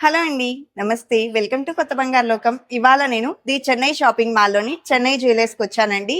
Hello అండి నమస్తే. Welcome to కొత్త బంగారు లోకం. ఇవాళ నేను ది చెన్నై షాపింగ్ మాల్లోని చెన్నై జ్యువెలర్స్కి వచ్చానండి.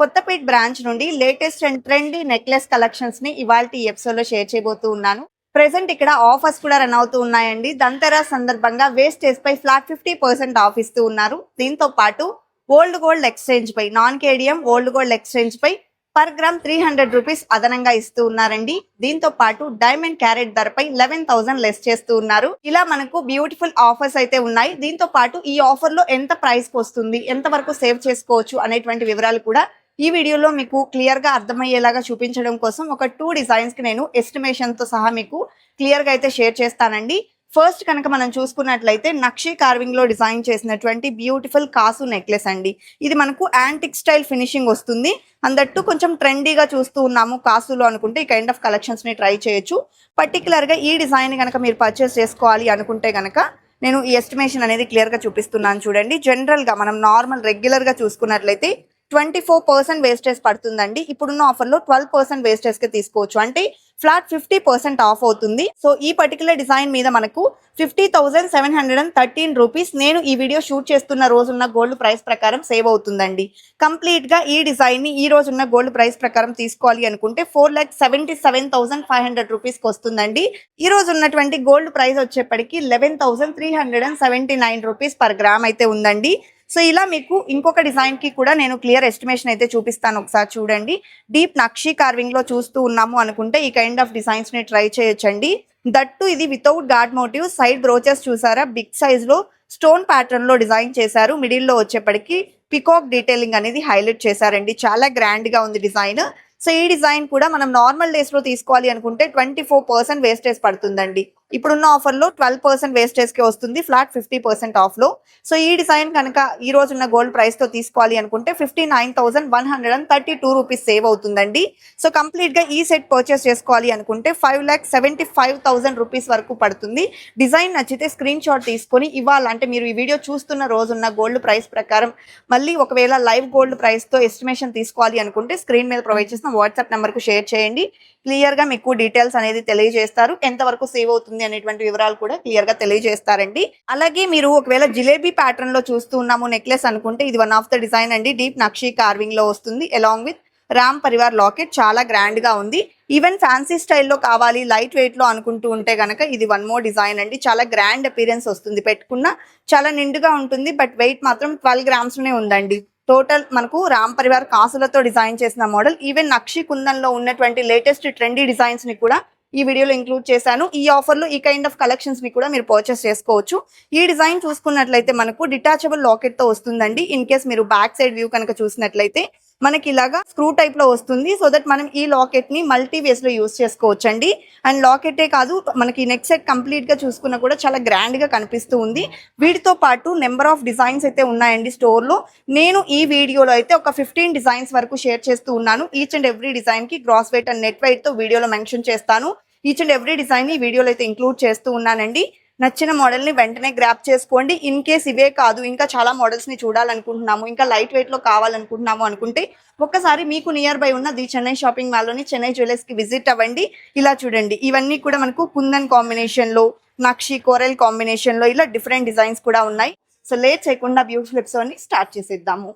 కొత్తపేట్ బ్రాంచ్ నుండి లేటెస్ట్ అండ్ ట్రెండీ నెక్లెస్ కలెక్షన్స్ని ఇవాళ ఈ ఎపిసోడ్లో షేర్ చేయబోతూ ఉన్నాను. ప్రెసెంట్ ఇక్కడ ఆఫర్స్ కూడా రన్ అవుతూ ఉన్నాయండి. దంతెరా సందర్భంగా వేస్టేజ్ పై ఫ్లాట్ ఫిఫ్టీ పర్సెంట్ ఆఫ్ ఇస్తూ ఉన్నారు. దీంతో పాటు ఓల్డ్ గోల్డ్ ఎక్స్చేంజ్ పై non cadmium old gold exchange పై per gram three hundred rupees అదనంగా ఇస్తూ ఉన్నారండి. దీంతో పాటు డైమండ్ క్యారెట్ ధరపై లెవెన్ థౌసండ్ లెస్ చేస్తూ ఉన్నారు. ఇలా మనకు బ్యూటిఫుల్ ఆఫర్స్ అయితే ఉన్నాయి. దీంతో పాటు ఈ ఆఫర్లో ఎంత ప్రైస్ వస్తుంది ఎంత వరకు సేవ్ చేసుకోవచ్చు అనేటువంటి వివరాలు కూడా ఈ వీడియోలో మీకు క్లియర్గా అర్థమయ్యేలాగా చూపించడం కోసం ఒక టూ డిజైన్స్కి నేను ఎస్టిమేషన్తో సహా మీకు క్లియర్గా అయితే షేర్ చేస్తానండి. ఫస్ట్ కనుక మనం చూసుకున్నట్లయితే నక్షి కార్వింగ్లో డిజైన్ చేసినటువంటి బ్యూటిఫుల్ కాసు నెక్లెస్ అండి. ఇది మనకు యాంటిక్ స్టైల్ ఫినిషింగ్ వస్తుంది. అందట్టు కొంచెం ట్రెండీగా చూస్తూ ఉన్నాము కాసులో అనుకుంటే ఈ కైండ్ ఆఫ్ కలెక్షన్స్ని ట్రై చేయొచ్చు. పర్టికులర్గా ఈ డిజైన్ కనుక మీరు పర్చేస్ చేసుకోవాలి అనుకుంటే గనక నేను ఈ ఎస్టిమేషన్ అనేది క్లియర్గా చూపిస్తున్నాను చూడండి. జనరల్గా మనం నార్మల్ రెగ్యులర్గా చూసుకున్నట్లయితే ట్వంటీ ఫోర్ పర్సెంట్ వేస్టేజ్ పడుతుందండి. ఇప్పుడున్న ఆఫర్లో ట్వెల్వ్ పర్సెంట్ వేస్టేజ్కి తీసుకోవచ్చు. అంటే ఫ్లాట్ ఫిఫ్టీ పర్సెంట్ ఆఫ్ అవుతుంది. సో ఈ పర్టికులర్ డిజైన్ మీద మనకు fifty thousand seven hundred and thirteen rupees నేను ఈ వీడియో షూట్ చేస్తున్న రోజున్న గోల్డ్ ప్రైస్ ప్రకారం సేవ్ అవుతుందండి. కంప్లీట్గా ఈ డిజైన్ని ఈ రోజున్న గోల్డ్ ప్రైస్ ప్రకారం తీసుకోవాలి అనుకుంటే four lakh seventy seven thousand five hundred రూపీస్కి వస్తుందండి. ఈ రోజు ఉన్నటువంటి గోల్డ్ ప్రైస్ వచ్చేప్పటికి eleven thousand three hundred and seventy nine rupees per gram అయితే ఉందండి. సో ఇలా మీకు ఇంకొక డిజైన్కి కూడా నేను క్లియర్ ఎస్టిమేషన్ అయితే చూపిస్తాను ఒకసారి చూడండి. డీప్ నక్షి కార్వింగ్లో చూస్తూ ఉన్నాము అనుకుంటే ఈ కైండ్ ఆఫ్ డిజైన్స్ని ట్రై చేయొచ్చండి. దట్టు ఇది without god motif side brooches చూసారా? బిగ్ సైజ్లో స్టోన్ ప్యాటర్న్లో డిజైన్ చేశారు. మిడిల్లో వచ్చేప్పటికి పికాక్ డీటెయిలింగ్ అనేది హైలైట్ చేశారండి. చాలా గ్రాండ్గా ఉంది డిజైన్ సో ఈ డిజైన్ కూడా మనం నార్మల్ డేస్లో తీసుకోవాలి అనుకుంటే ట్వంటీ ఫోర్ పర్సెంట్ వేస్టేజ్ పడుతుందండి. ఇప్పుడున్న ఆఫర్లో ట్వెల్వ్ పర్సెంట్ వేస్టేజ్కి వస్తుంది ఫ్లాట్ ఫిఫ్టీ పర్సెంట్ ఆఫ్లో. సో ఈ డిజైన్ కనుక ఈ రోజు ఉన్న గోల్డ్ ప్రైస్తో తీసుకోవాలి అనుకుంటే fifty nine thousand one hundred and thirty two rupees save అవుతుందండి. సో కంప్లీట్గా ఈ సెట్ పర్చేస్ చేసుకోవాలి అనుకుంటే five lakh seventy five thousand rupees వరకు పడుతుంది. డిజైన్ నచ్చితే స్క్రీన్ షాట్ తీసుకొని ఇవ్వాలంటే మీరు ఈ వీడియో చూస్తున్న రోజున్న గోల్డ్ ప్రైస్ ప్రకారం మళ్ళీ ఒకవేళ లైవ్ గోల్డ్ ప్రైస్తో ఎస్టిమేషన్ తీసుకోవాలి అనుకుంటే స్క్రీన్ మీద ప్రొవైడ్ చేసిన వాట్సాప్ నెంబర్కు షేర్ చేయండి. క్లియర్గా మీకు డీటెయిల్స్ అనేది తెలియజేస్తారు. ఎంతవరకు సేవ్ అవుతుంది అనేటువంటి వివరాలు కూడా క్లియర్గా తెలియజేస్తారండి. అలాగే మీరు ఒకవేళ జిలేబీ ప్యాటర్న్లో చూస్తూ ఉన్నాము నెక్లెస్ అనుకుంటే ఇది వన్ ఆఫ్ ద డిజైన్ అండి. డీప్ నక్షి కార్వింగ్లో వస్తుంది. Along with Ram Parivar locket చాలా గ్రాండ్గా ఉంది. ఈవెన్ ఫ్యాన్సీ స్టైల్లో కావాలి లైట్ వెయిట్లో అనుకుంటూ ఉంటే గనక ఇది వన్ మోర్ డిజైన్ అండి. చాలా గ్రాండ్ అపీరెన్స్ వస్తుంది. పెట్టుకున్న చాలా నిండుగా ఉంటుంది. బట్ వెయిట్ మాత్రం ట్వెల్వ్ గ్రామ్స్ ఉందండి. టోటల్ మనకు రామ్ పరివార్ కాసులతో డిజైన్ చేసిన మోడల్. ఈవెన్ నక్షి కుందన్లో ఉన్నటువంటి లేటెస్ట్ ట్రెండీ డిజైన్స్ని కూడా ఈ వీడియోలో ఇంక్లూడ్ చేశాను. ఈ ఆఫర్లో ఈ కైండ్ ఆఫ్ కలెక్షన్స్ని కూడా మీరు పర్చేస్ చేసుకోవచ్చు. ఈ డిజైన్ చూసుకున్నట్లయితే మనకు డిటాచబుల్ లాకెట్తో వస్తుందండి. ఇన్ కేస్ మీరు బ్యాక్ సైడ్ వ్యూ కనుక చూసినట్లయితే మనకి ఇలాగా స్క్రూ టైప్లో వస్తుంది. సో దట్ మనం ఈ లాకెట్ని మల్టీ వేస్లో యూస్ చేసుకోవచ్చండి. అండ్ లాకెటే కాదు మనకి నెక్ సెట్ కంప్లీట్గా చూసుకున్నా కూడా చాలా గ్రాండ్గా కనిపిస్తూ ఉంది. వీటితో పాటు నెంబర్ ఆఫ్ డిజైన్స్ అయితే ఉన్నాయండి స్టోర్లో నేను ఈ వీడియోలో అయితే ఒక ఫిఫ్టీన్ డిజైన్స్ వరకు షేర్ చేస్తూ ఉన్నాను. ఈచ్ అండ్ ఎవ్రీ డిజైన్కి గ్రాస్ వెయిట్ అండ్ నెట్ వెయిట్తో వీడియోలో మెన్షన్ చేస్తాను. ఈచ్ అండ్ ఎవ్రీ డిజైన్ ఈ వీడియోలో అయితే ఇంక్లూడ్ చేస్తూ ఉన్నానండి. నచ్చిన మోడల్ని వెంటనే గ్రాప్ చేసుకోండి. ఇన్ కేస్ ఇవే కాదు ఇంకా చాలా మోడల్స్ని చూడాలనుకుంటున్నాము ఇంకా లైట్ వెయిట్లో కావాలనుకుంటున్నాము అనుకుంటే ఒక్కసారి మీకు నియర్ బై ఉన్న ది చెన్నై షాపింగ్ మాల్లోని చెన్నై జ్యువెలర్స్కి విజిట్ అవ్వండి. ఇలా చూడండి. ఇవన్నీ కూడా మనకు కుందన్ కాంబినేషన్లో నక్షి కోరల్ కాంబినేషన్లో ఇలా డిఫరెంట్ డిజైన్స్ కూడా ఉన్నాయి. సో లేట్ చేయకుండా బ్యూటిఫుల్ ఎపిసోడ్ని స్టార్ట్ చేసేద్దాము.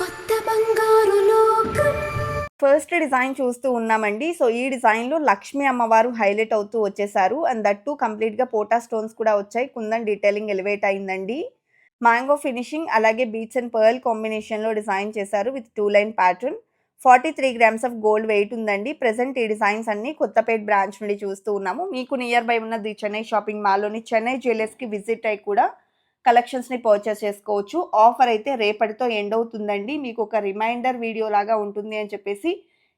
కొత్త బంగారు లోకం ఫస్ట్ డిజైన్ చూస్తూ ఉన్నామండి. సో ఈ డిజైన్లో లక్ష్మీ అమ్మవారు హైలైట్ అవుతూ వచ్చేసారు. అండ్ దట్ టూ కంప్లీట్గా పోటా స్టోన్స్ కూడా వచ్చాయి. కుందన్ డీటెయిలింగ్ ఎలివేట్ అయిందండి. మ్యాంగో ఫినిషింగ్ అలాగే బీచ్ అండ్ పర్ల్ కాంబినేషన్లో డిజైన్ చేశారు with two line pattern. Forty three grams of gold weight ఉందండి. ప్రెసెంట్ ఈ డిజైన్స్ అన్ని కొత్తపేట బ్రాంచ్ నుండి చూస్తూ ఉన్నాము. మీకు నియర్ బై ఉన్న ది చెన్నై షాపింగ్ మాల్లోని చెన్నై జ్యువెలర్స్కి విజిట్ అయి కూడా కలెక్షన్స్ని పర్చేస్ చేసుకోవచ్చు. ఆఫర్ అయితే రేపటితో ఎండ్ అవుతుందండి. మీకు ఒక రిమైండర్ వీడియో లాగా ఉంటుంది అని చెప్పేసి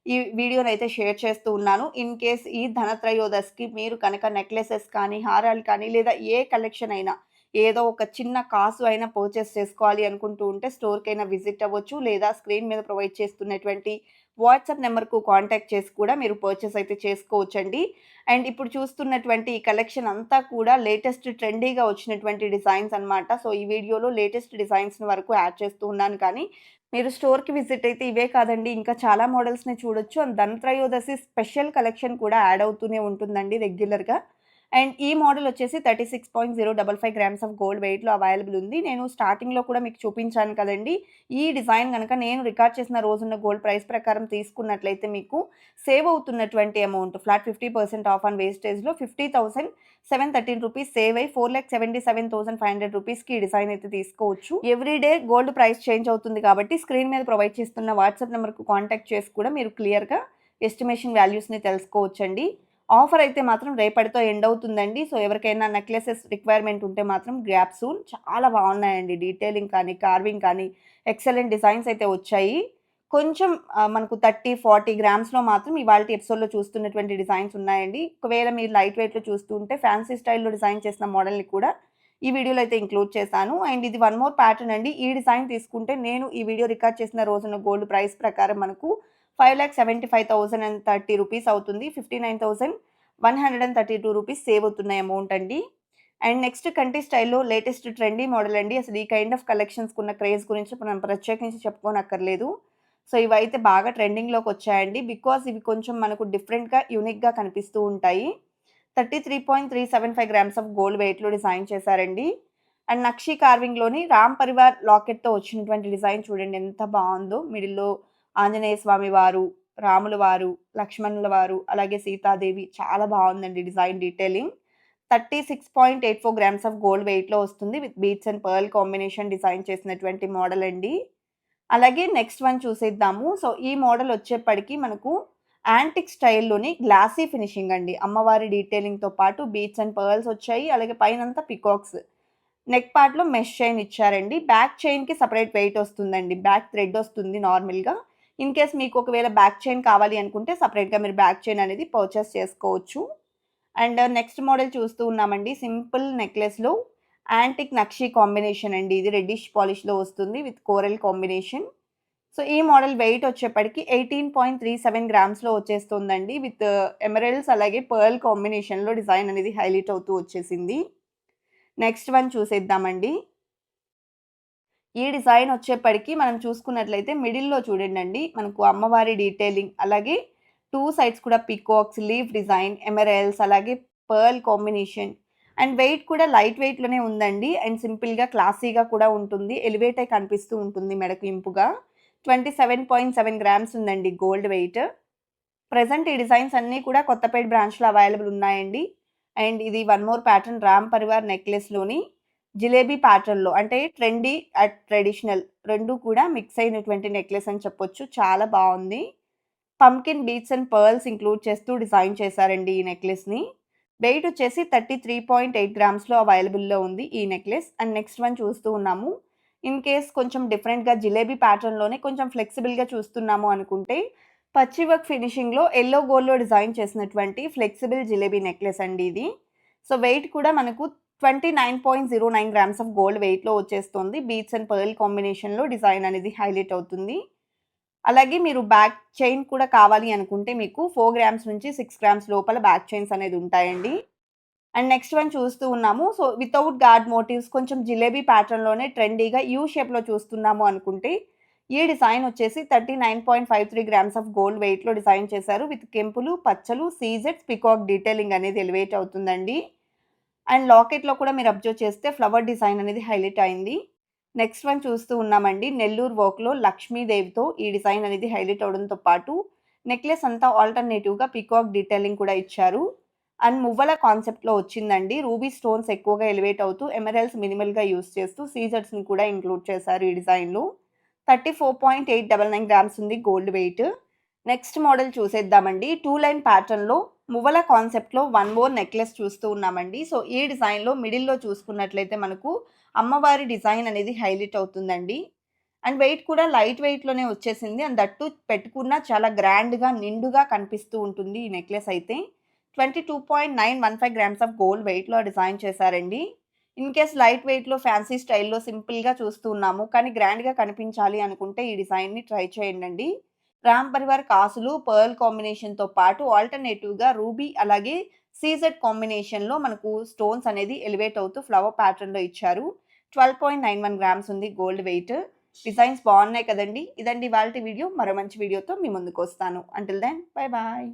ఈ వీడియోని అయితే షేర్ చేస్తూ ఉన్నాను. ఇన్ కేస్ ఈ ధనత్రయోదశికి మీరు కనుక నెక్లెసెస్ కానీ హారాలు కానీ లేదా ఏ కలెక్షన్ అయినా ఏదో ఒక చిన్న కాసు అయినా పర్చేస్ చేసుకోవాలి అనుకుంటూ ఉంటే స్టోర్కి అయినా విజిట్ అవ్వచ్చు. లేదా స్క్రీన్ మీద ప్రొవైడ్ చేస్తున్నటువంటి వాట్సాప్ నెంబర్కు కాంటాక్ట్ చేసి కూడా మీరు పర్చేస్ అయితే చేసుకోవచ్చండి. అండ్ ఇప్పుడు చూస్తున్నటువంటి ఈ కలెక్షన్ అంతా కూడా లేటెస్ట్ ట్రెండీగా వచ్చినటువంటి డిజైన్స్ అన్నమాట. సో ఈ వీడియోలో లేటెస్ట్ డిజైన్స్ వరకు యాడ్ చేస్తూ ఉన్నాను కానీ మీరు స్టోర్కి విజిట్ అయితే ఇవే కాదండి. ఇంకా చాలా మోడల్స్ని చూడొచ్చు. అండ్ ధనత్రయోదశి స్పెషల్ కలెక్షన్ కూడా యాడ్ అవుతూనే ఉంటుందండి రెగ్యులర్గా. అండ్ ఈ మోడల్ వచ్చేసి thirty six point zero double five grams of gold వెయిట్లో అవైలబుల్ ఉంది. నేను స్టార్టింగ్లో కూడా మీకు చూపించాను కదండి. ఈ డిజైన్ కనుక నేను రికార్డ్ చేసిన రోజున్న గోల్డ్ ప్రైస్ ప్రకారం తీసుకున్నట్లయితే మీకు సేవ్ అవుతున్నటువంటి amount flat fifty percent off on వేస్టేజ్లో fifty thousand seven thirteen rupees save అయ్యి four lakh seventy seven thousand five hundred రూపీస్కి ఈ డిజైన్ అయితే తీసుకోవచ్చు. Every day gold price change అవుతుంది కాబట్టి స్క్రీన్ మీద ప్రొవైడ్ చేస్తున్న వాట్సాప్ నెంబర్కు కాంటాక్ట్ చేసి కూడా మీరు క్లియర్గా ఎస్టిమేషన్ వాల్యూస్ని తెలుసుకోవచ్చండి. ఆఫర్ అయితే మాత్రం రేపటితో ఎండ్ అవుతుందండి. సో ఎవరికైనా నెక్లెసెస్ రిక్వైర్మెంట్ ఉంటే మాత్రం గ్రాప్ సూన్ చాలా బాగున్నాయండి. డీటెయిలింగ్ కానీ కార్వింగ్ కానీ ఎక్సలెంట్ డిజైన్స్ అయితే వచ్చాయి. కొంచెం మనకు థర్టీ ఫార్టీ గ్రామ్స్లో మాత్రం ఇవాళ ఎపిసోడ్లో చూస్తున్నటువంటి డిజైన్స్ ఉన్నాయండి. ఒకవేళ మీరు లైట్ వెయిట్లో చూస్తుంటే ఫ్యాన్సీ స్టైల్లో డిజైన్ చేసిన మోడల్ని కూడా ఈ వీడియోలో అయితే ఇంక్లూడ్ చేశాను. అండ్ ఇది వన్ మోర్ ప్యాటర్న్ అండి. ఈ డిజైన్ తీసుకుంటే నేను ఈ వీడియో రికార్డ్ చేసిన రోజున గోల్డ్ ప్రైస్ ప్రకారం మనకు five lakh seventy five thousand and thirty rupees అవుతుంది. Fifty nine thousand one hundred and thirty two rupees save అవుతున్నాయి అమౌంట్ అండి. అండ్ నెక్స్ట్ కంటి స్టైల్లో లేటెస్ట్ ట్రెండీ మోడల్ అండి. అసలు ఈ కైండ్ ఆఫ్ కలెక్షన్స్కి ఉన్న క్రేజ్ గురించి మనం ప్రత్యేకించి చెప్పుకోనక్కర్లేదు. సో ఇవైతే బాగా ట్రెండింగ్లోకి వచ్చాయండి. బికాస్ ఇవి కొంచెం మనకు డిఫరెంట్గా యూనిక్గా కనిపిస్తూ ఉంటాయి. Thirty three point three seven five grams of gold వెయిట్లో డిజైన్ చేశారండి. అండ్ నక్షి కార్వింగ్లోని రామ్ పరివార్ లాకెట్తో వచ్చినటువంటి డిజైన్ చూడండి. ఎంత బాగుందో మిడిల్లో ఆంజనేయ స్వామి వారు రాముల వారు లక్ష్మణుల వారు అలాగే సీతాదేవి చాలా బాగుందండి design detailing. Thirty six point eight four grams of gold వెయిట్లో వస్తుంది with beads and pearl combination design చేసినటువంటి మోడల్ అండి. అలాగే నెక్స్ట్ వన్ చూసేద్దాము. సో ఈ మోడల్ వచ్చేప్పటికి మనకు యాంటిక్ స్టైల్లోని గ్లాసీ ఫినిషింగ్ అండి. అమ్మవారి డీటెయిలింగ్తో పాటు బీట్స్ అండ్ పర్ల్స్ వచ్చాయి అలాగే పైనంతా పికాక్స్. నెక్ పార్ట్లో మెష్ చైన్ ఇచ్చారండి. బ్యాక్ చైన్కి సపరేట్ వెయిట్ వస్తుందండి. బ్యాక్ థ్రెడ్ వస్తుంది నార్మల్గా. ఇన్ కేస్ మీకు ఒకవేళ బ్యాక్ చైన్ కావాలి అనుకుంటే సపరేట్గా మీరు బ్యాక్ చైన్ అనేది పర్చేస్ చేసుకోవచ్చు. అండ్ నెక్స్ట్ మోడల్ చూస్తూ ఉన్నామండి. సింపుల్ నెక్లెస్లో యాంటిక్ నక్షి కాంబినేషన్ అండి. ఇది రెడ్డిష్ పాలిష్లో వస్తుంది విత్ కోరల్ కాంబినేషన్ సో ఈ మోడల్ వెయిట్ వచ్చేప్పటికి ఎయిటీన్ పాయింట్ త్రీ సెవెన్ గ్రామ్స్లో వచ్చేస్తుందండి. విత్ ఎమరల్స్ uh, అలాగే పర్ల్ కాంబినేషన్లో డిజైన్ అనేది హైలైట్ అవుతూ వచ్చేసింది. నెక్స్ట్ వన్ చూసేద్దామండి. ఈ డిజైన్ వచ్చేప్పటికి మనం చూసుకున్నట్లయితే మిడిల్లో చూడండి మనకు అమ్మవారి డీటెయిలింగ్ అలాగే టూ సైడ్స్ కూడా పికాక్స్ లీఫ్ డిజైన్ ఎమెరల్స్ అలాగే పర్ల్ కాంబినేషన్ అండ్ వెయిట్ కూడా లైట్ వెయిట్లోనే ఉందండి. అండ్ సింపుల్గా క్లాసీగా కూడా ఉంటుంది. ఎలివేట్ అయి కనిపిస్తూ ఉంటుంది మెడకు ఇంపుగా. Twenty seven point seven grams ఉందండి గోల్డ్ వెయిట్ ప్రజెంట్ ఈ డిజైన్స్ అన్నీ కూడా కొత్తపేట బ్రాంచ్లో అవైలబుల్ ఉన్నాయండి. అండ్ ఇది one more pattern Ram Parivar నెక్లెస్లోని jalebi ప్యాటర్న్లో అంటే ట్రెండీ అట్ ట్రెడిషనల్ రెండు కూడా మిక్స్ అయినటువంటి నెక్లెస్ అని చెప్పొచ్చు. చాలా బాగుంది. Pumpkin beads and pearls include చేస్తూ డిజైన్ చేశారండి ఈ నెక్లెస్ని వెయిట్ వచ్చేసి థర్టీ త్రీ పాయింట్ ఎయిట్ గ్రామ్స్లో అవైలబుల్లో ఉంది ఈ నెక్లెస్ అండ్ నెక్స్ట్ వన్ చూస్తూ ఉన్నాము. ఇన్ కేస్ కొంచెం డిఫరెంట్గా జిలేబీ ప్యాటర్న్లోనే కొంచెం ఫ్లెక్సిబుల్గా చూస్తున్నాము అనుకుంటే పచ్చి వర్క్ ఫినిషింగ్లో ఎల్లో గోల్డ్లో డిజైన్ చేసినటువంటి ఫ్లెక్సిబుల్ జిలేబీ నెక్లెస్ అండి ఇది. సో వెయిట్ కూడా మనకు twenty nine point zero nine grams of gold వెయిట్లో వచ్చేస్తుంది. బీట్స్ అండ్ పర్ల్ కాంబినేషన్లో డిజైన్ అనేది హైలైట్ అవుతుంది. అలాగే మీరు బ్యాక్ చైన్ కూడా కావాలి అనుకుంటే మీకు ఫోర్ గ్రామ్స్ నుంచి సిక్స్ గ్రామ్స్ లోపల బ్యాక్ చైన్స్ అనేది ఉంటాయండి. అండ్ నెక్స్ట్ వన్ చూస్తూ ఉన్నాము. సో వితౌట్ గార్డ్ మోటివ్స్ కొంచెం జిలేబీ ప్యాటర్న్లోనే ట్రెండీగా యూ షేప్లో చూస్తున్నాము అనుకుంటే ఈ డిజైన్ వచ్చేసి thirty nine point five three grams of gold వెయిట్లో డిజైన్ చేశారు. విత్ కెంపులు పచ్చలు సీజెట్స్ పికాక్ డీటెయిలింగ్ అనేది ఎలివేట్ అవుతుందండి. అండ్ లాకెట్లో కూడా మీరు అబ్జర్వ్ చేస్తే ఫ్లవర్ డిజైన్ అనేది హైలైట్ అయింది. నెక్స్ట్ వన్ చూస్తూ ఉన్నామండి. నెల్లూరు వర్క్లో లక్ష్మీదేవితో ఈ డిజైన్ అనేది హైలైట్ అవడంతో పాటు నెక్లెస్ అంతా ఆల్టర్నేటివ్గా పికాక్ డీటెయిలింగ్ కూడా ఇచ్చారు. అండ్ మువ్వల కాన్సెప్ట్లో వచ్చిందండి. రూబీ స్టోన్స్ ఎక్కువగా ఎలివేట్ అవుతూ ఎమరల్స్ మినిమల్గా యూస్ చేస్తూ సీజర్స్ని కూడా ఇంక్లూడ్ చేశారు ఈ డిజైన్లో. Thirty four point eight double nine grams ఉంది గోల్డ్ వెయిట్. నెక్స్ట్ మోడల్ చూసేద్దామండి. టూ లైన్ ప్యాటర్న్లో మువ్వల కాన్సెప్ట్లో వన్ మోర్ నెక్లెస్ చూస్తూ ఉన్నామండి. సో ఈ డిజైన్లో మిడిల్లో చూసుకున్నట్లయితే మనకు అమ్మవారి డిజైన్ అనేది హైలైట్ అవుతుందండి. అండ్ వెయిట్ కూడా లైట్ వెయిట్లోనే వచ్చేసింది. అండ్ దట్టు పెట్టుకున్న చాలా గ్రాండ్గా నిండుగా కనిపిస్తూ ఉంటుంది ఈ నెక్లెస్ అయితే. Twenty two point nine one five grams of gold వెయిట్లో డిజైన్ చేశారండి. ఇన్ కేస్ లైట్ వెయిట్లో ఫ్యాన్సీ స్టైల్లో సింపుల్గా చూస్తూ ఉన్నాము. కానీ గ్రాండ్గా కనిపించాలి అనుకుంటే ఈ డిజైన్ని ట్రై చేయండి రామ్ పరివార్ కాసులు పర్ల్ కాంబినేషన్తో పాటు ఆల్టర్నేటివ్గా రూబీ అలాగే సీజెడ్ కాంబినేషన్లో మనకు స్టోన్స్ అనేది ఎలివేట్ అవుతూ ఫ్లవర్ ప్యాటర్న్లో ఇచ్చారు. Twelve point nine one grams ఉంది గోల్డ్ వెయిట్. డిజైన్స్ బాగున్నాయి కదండి. ఇదండి వాళ్ళ వీడియో. మరో మంచి వీడియోతో మీ ముందుకు వస్తాను. Until then bye bye